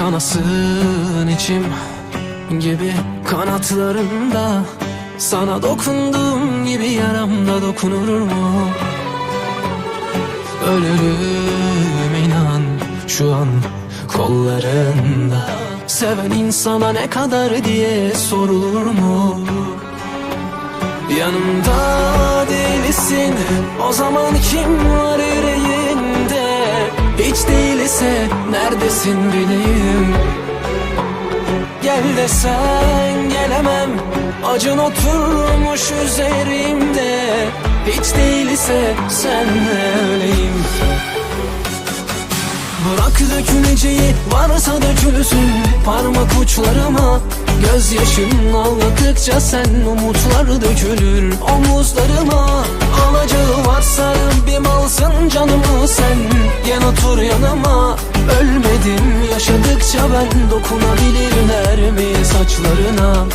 Kanasın içim gibi kanatlarında Sana dokunduğum gibi yaramda dokunur mu? Ölürüm inan şu an kollarında Seven insana ne kadar diye sorulur mu? Yanımda değilsin O zaman kim var yüreğinde Değilse neredesin bileyim. Gel desen gelemem Acın oturmuş üzerimde. Hiç değilse senle öleyim Bırak döküleceği varsa dökülsün Parmak uçlarıma. Gözyaşın ağladıkça sen umutlar dökülür Omuzlarıma yaşadıkça ben dokunabilirler mi saçlarına?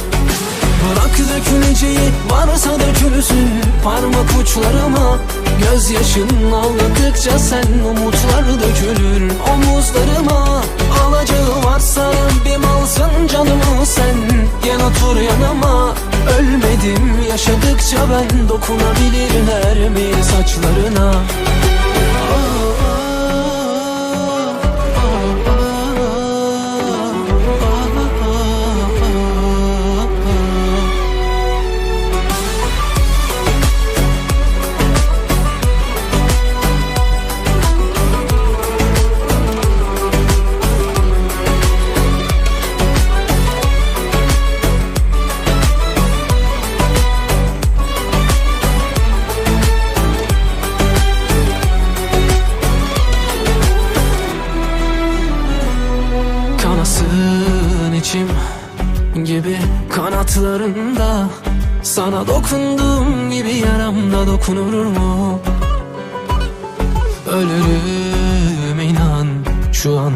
Bırak döküleceği varsa dökülsün Parmak uçlarıma. Gözyaşın ağladıkça sen umutlar dökülür Omuzlarıma. Alacağı varsa bir alsın canımı sen Gel otur yanıma. Ölmedim yaşadıkça ben dokunabilirler mi saçlarına Kanasın içim gibi kanatlarında Sana dokunduğum gibi yaramda dokunur mu? Ölürüm inan şu an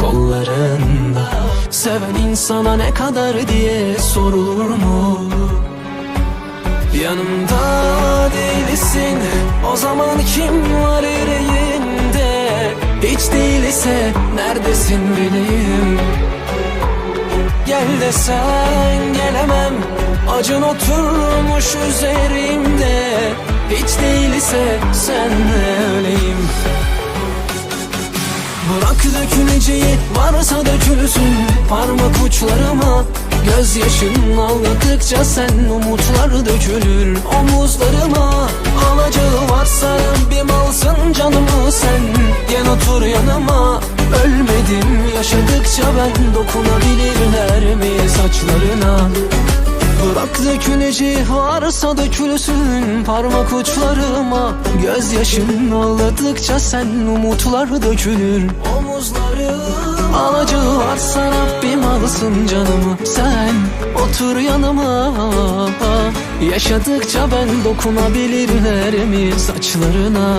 kollarında Seven insana ne kadar diye sorulur mu? Yanımda değilsin O zaman kim var değilse neredesin bileyim? Gel desen gelemem. Acın oturmuş üzerimde. Hiç değilse senle öleyim. Bırak döküleceği varsa dökülsün Parmak uçlarıma. Gözyaşın ağladıkça sen umutlar dökülür. Omuzlarıma yaşadıkça ben dokunabilirler mi saçlarına? Bırak döküleceği varsa dökülsün parmak uçlarıma. Gözyaşın ağladıkça sen umutlar dökülür. Omuzlarım Alacağı varsa Rabbim alsın canımı. Sen otur yanıma. Yaşadıkça ben dokunabilirler mi saçlarına